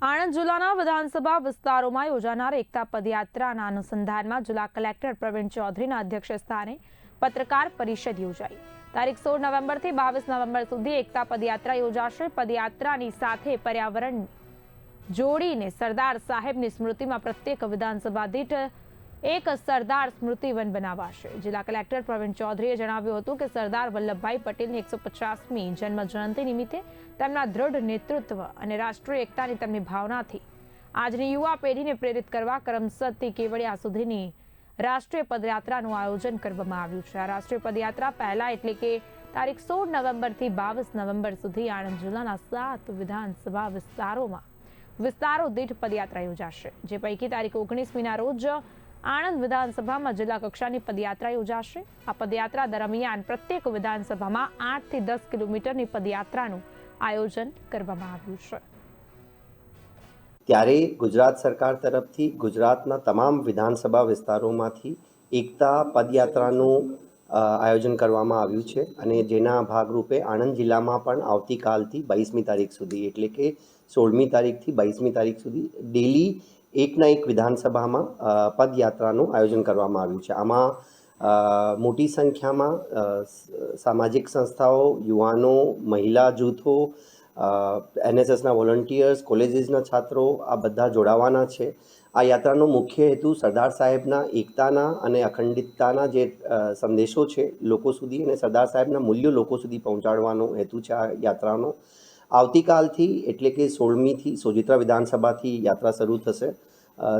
આણંદ જિલ્લાના વિધાનસભા વિસ્તારોમાં યોજાનાર એકતા પદયાત્રાના અનુસંધાનમાં જિલ્લા કલેક્ટર પ્રવીણ ચૌધરીના અધ્યક્ષ સ્થાને પત્રકાર પરિષદ યોજાઈ. તારીખ સોળ નવેમ્બરથી બાવીસ નવેમ્બર સુધી એકતા પદયાત્રા યોજાશે. પદયાત્રાની સાથે પર્યાવરણ જોડીને સરદાર સાહેબની સ્મૃતિમાં પ્રત્યેક વિધાનસભા દીઠ એક સરદાર સ્મૃતિવન બનાવાશે. જિલ્લા કલેક્ટર પ્રવીણ ચૌધરીએ જણાવ્યું હતું કે સરદાર વલ્લભભાઈ પટેલની એકસો પચાસમી જન્મ જયંતિ નિમિત્તે તેમના દ્રઢ નેતૃત્વ અને રાષ્ટ્રીય એકતાની તેમની ભાવનાથી આજની યુવા પેઢીને પ્રેરિત કરવા કરમસદથી કેવડિયા સુધીની રાષ્ટ્રીય પદયાત્રાનું આયોજન કરવામાં આવ્યું છે. આ રાષ્ટ્રીય પદયાત્રા પહેલા એટલે કે તારીખ સોળ નવેમ્બરથી બાવીસ નવેમ્બર સુધી આણંદ જિલ્લાના સાત વિધાનસભા વિસ્તારોમાં વિસ્તારો દીઠ પદયાત્રા યોજાશે, જે પૈકી તારીખ ઓગણીસમીના રોજ આણંદ વિધાનસભામાં જિલ્લા કક્ષાની પદયાત્રા યોજાશે. આ પદયાત્રા દરમિયાન પ્રત્યેક વિધાનસભામાં આઠથી દસ કિલોમીટરની પદયાત્રાનું આયોજન કરવામાં આવ્યું છે. ત્યારે ગુજરાત સરકાર તરફથી ગુજરાતના તમામ વિધાનસભા વિસ્તારોમાંથી એકતા પદયાત્રાનું આયોજન કરવામાં આવ્યું છે અને જેના ભાગરૂપે આણંદ જિલ્લામાં પણ આવતીકાલથી બાવીસમી તારીખ સુધી, એટલે કે સોળમી તારીખથી બાવીસમી તારીખ સુધી ડેલી એકના એક વિધાનસભામાં પદયાત્રાનું આયોજન કરવામાં આવ્યું છે. આમાં મોટી સંખ્યામાં સામાજિક સંસ્થાઓ, યુવાનો, મહિલા, જૂથો એનએસએસના વોલન્ટિયર્સ, કોલેજીસના છાત્રો આ બધા જોડાવાના છે. આ યાત્રાનો મુખ્ય હેતુ સરદાર સાહેબના એકતાના અને અખંડિતતાના જે સંદેશો છે લોકો સુધી અને સરદાર સાહેબના મૂલ્યો લોકો સુધી પહોંચાડવાનો હેતુ છે આ યાત્રાનો. આવતીકાલથી એટલે કે સોળમીથી સોજિત્રા વિધાનસભાથી યાત્રા શરૂ થશે.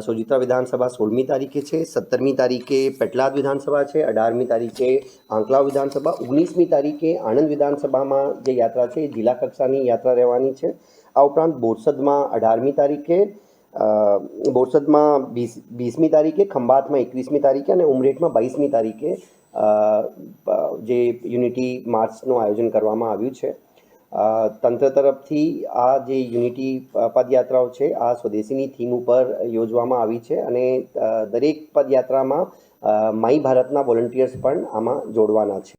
સોજિત્રા વિધાનસભા સોળમી તારીખે છે, સત્તરમી તારીખે પેટલાદ વિધાનસભા છે, અઢારમી તારીખે આંકલાવ વિધાનસભા, ઓગણીસમી તારીખે આણંદ વિધાનસભામાં જે યાત્રા છે એ જિલ્લા કક્ષાની યાત્રા રહેવાની છે. આ ઉપરાંત બોરસદમાં અઢારમી તારીખે બોરસદમાં વીસ, વીસમી તારીખે, ખંભાતમાં એકવીસમી તારીખે અને ઉમરેઠમાં બાવીસમી તારીખે જે યુનિટી માર્ચનું આયોજન કરવામાં આવ્યું છે. તંત્ર તરફથી આ જે યુનિટી પદયાત્રાઓ છે, આ સ્વદેશીની થીમ ઉપર યોજવામાં આવી છે અને દરેક પદયાત્રામાં માઈ ભારતના વોલન્ટિયર્સ પણ આમાં જોડવાના છે.